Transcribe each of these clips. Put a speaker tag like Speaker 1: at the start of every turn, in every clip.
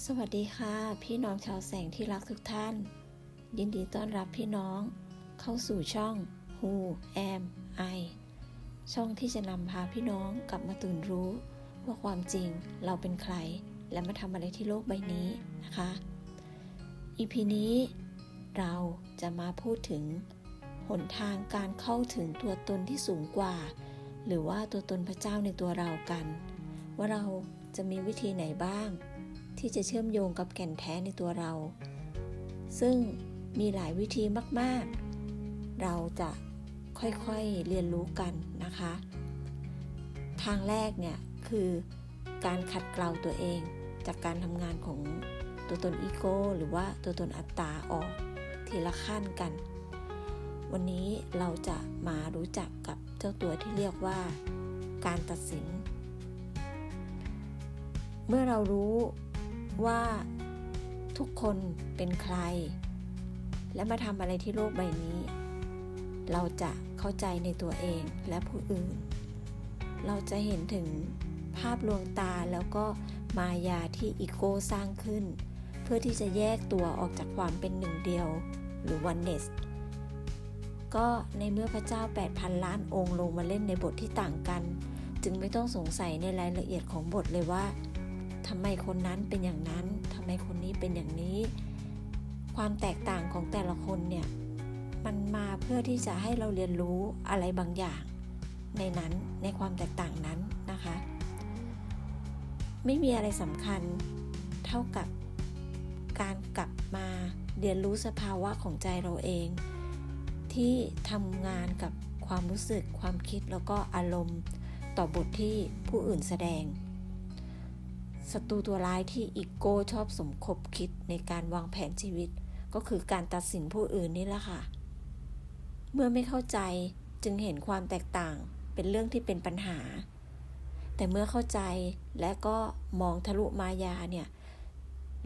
Speaker 1: สวัสดีค่ะ พี่น้องชาวแสงที่รักทุกท่าน ยินดีต้อนรับพี่น้อง เข้าสู่ช่อง Who Am I ช่องที่จะนำพาพี่น้องกลับมาตื่นรู้ ว่าความจริงเราเป็นใคร และมาทำอะไรที่โลกใบนี้นะคะ EP นี้เราจะมาพูดถึง หนทางการเข้าถึงตัวตนที่สูงกว่า หรือว่าตัวตนพระเจ้าในตัวเรากัน ว่าเราจะมีวิธีไหนบ้าง ที่จะเชื่อมโยงกับแก่นแท้ในตัวเรา ซึ่งมีหลายวิธีมาก ๆ เราจะค่อยๆเรียนรู้กันนะคะ ทางแรกเนี่ยคือการขัดเกลาตัวเอง จากการทำงานของตัวตนอีโก้หรือว่าตัวตนอัตตาออกทีละขั้นกัน วันนี้เราจะมารู้จักกับเจ้าตัวที่เรียกว่า การตัดสิน เมื่อเรารู้ ว่าทุกคนเป็นใคร และมาทำอะไรที่โลกใบนี้ เราจะเข้าใจในตัวเองและผู้อื่น เราจะเห็นถึงภาพลวงตาแล้วก็มายาที่อีโก้สร้างขึ้น เพื่อที่จะแยกตัวออกจากความเป็นหนึ่งเดียวหรือ oneness ก็ในเมื่อพระเจ้า 8,000 ล้านองค์ลงมาเล่นในบทที่ต่างกัน จึงไม่ต้องสงสัยในรายละเอียดของบทเลยว่า ทำไมคนนั้นเป็นอย่างนั้นทำไมคนนี้เป็นอย่างนี้ ความแตกต่างของแต่ละคนเนี่ย มันมาเพื่อที่จะให้เราเรียนรู้อะไรบางอย่าง ในนั้นในความแตกต่างนั้นนะคะ ไม่มีอะไรสำคัญเท่ากับการกลับมาเรียนรู้สภาวะของใจเราเอง ที่ทำงานกับความรู้สึกความคิดแล้วก็อารมณ์ต่อบทที่ผู้อื่นแสดง ศัตรูตัวร้ายที่อีโก้ชอบสมคบคิดในการวางแผนชีวิต ก็คือการตัดสินผู้อื่นนี่แหละค่ะ เมื่อไม่เข้าใจจึงเห็นความแตกต่างเป็นเรื่องที่เป็นปัญหา แต่เมื่อเข้าใจและก็มองทะลุมายาเนี่ย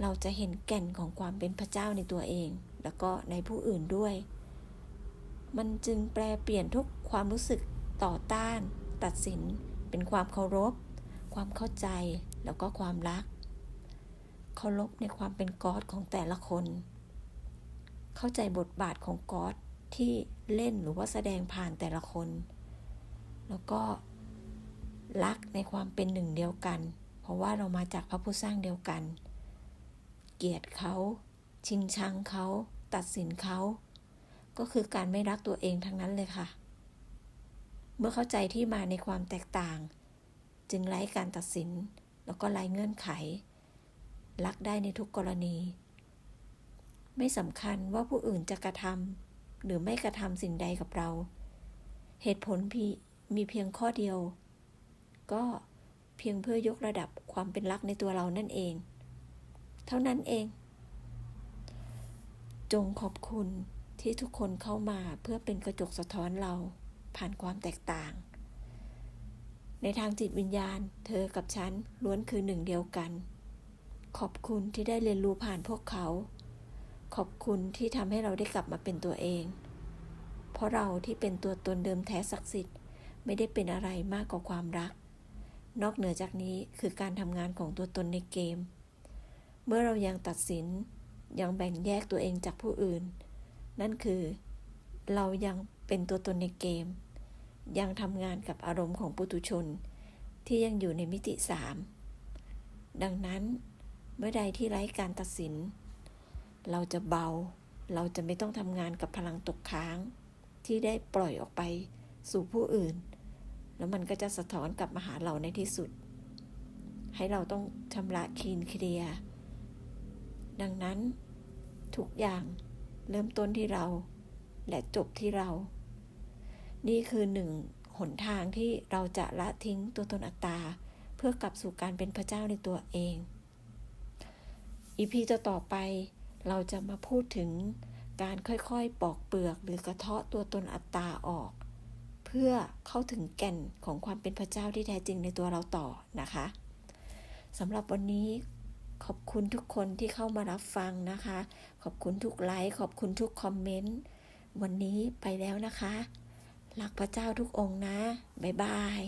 Speaker 1: เราจะเห็นแก่นของความเป็นพระเจ้าในตัวเอง แล้วก็ในผู้อื่นด้วย มันจึงแปลเปลี่ยนทุกความรู้สึกต่อต้าน ตัดสินเป็นความเคารพ ความเข้าใจแล้วก็ความรัก เคารพในความเป็นกอดของแต่ละคน เข้าใจบทบาทของกอดที่เล่นหรือว่าแสดงผ่านแต่ละคน แล้วก็รักในความเป็นหนึ่งเดียวกัน เพราะว่าเรามาจากพระผู้สร้างเดียวกัน เกลียดเขา ชิงชังเขา ตัดสินเขา ก็คือการไม่รักตัวเองทั้งนั้นเลยค่ะ เมื่อเข้าใจที่มาในความแตกต่าง จึงไร้การตัดสิน แล้วก็ไร้เงื่อนไข รักได้ในทุกกรณี ไม่สำคัญว่าผู้อื่นจะกระทำหรือไม่กระทำสิ่งใดกับเรา เหตุผลพีมีเพียงข้อเดียว ก็เพียงเพื่อยกระดับความเป็นรักในตัวเรานั่นเอง เท่านั้นเอง จงขอบคุณที่ทุกคนเข้ามาเพื่อเป็นกระจกสะท้อนเราผ่านความแตกต่าง ในทางจิตวิญญาณ เธอกับฉันล้วนคือหนึ่งเดียวกัน ขอบคุณที่ได้เรียนรู้ผ่านพวกเขา ขอบคุณที่ทำให้เราได้กลับมาเป็นตัวเอง เพราะเราที่เป็นตัวตนเดิมแท้ศักดิ์สิทธิ์ไม่ได้เป็นอะไรมากกว่าความรัก นอกเหนือจากนี้คือการทำงานของตัวตนในเกม เมื่อเรายังตัดสินยังแบ่งแยกตัวเองจากผู้อื่น นั่นคือ เรายังเป็นตัวตนในเกม ยังทำงานกับอารมณ์ของปุถุชน ที่ยังอยู่ในมิติสามดังนั้นเมื่อใดที่ไร้การตัดสิน เราจะเบา เราจะไม่ต้องทำงานกับพลังตกค้าง ที่ได้ปล่อยออกไปสู่ผู้อื่น แล้วมันก็จะสะท้อนกลับมาหาเราในที่สุด ให้เราต้องชำระคีนเคลียร์ดังนั้นทุกอย่างเริ่มต้นที่เรา และจบที่เรา นี่คือหนึ่งหนทางที่เราจะละทิ้งตัวตนอัตตา เพื่อกลับสู่การเป็นพระเจ้าในตัวเอง อีพีจะต่อไปเราจะมาพูดถึงการค่อยๆ ปอกเปลือกหรือกระเทาะตัวตนอัตตาออก เพื่อเข้าถึงแก่นของความเป็นพระเจ้าที่แท้จริงในตัวเราต่อนะคะสำหรับวันนี้ขอบคุณทุกคนที่เข้ามารับฟังนะคะ ขอบคุณทุกไลค์ ขอบคุณทุกคอมเมนต์ วันนี้ไปแล้วนะคะ รักพระเจ้าทุกองค์นะ บ๊ายบาย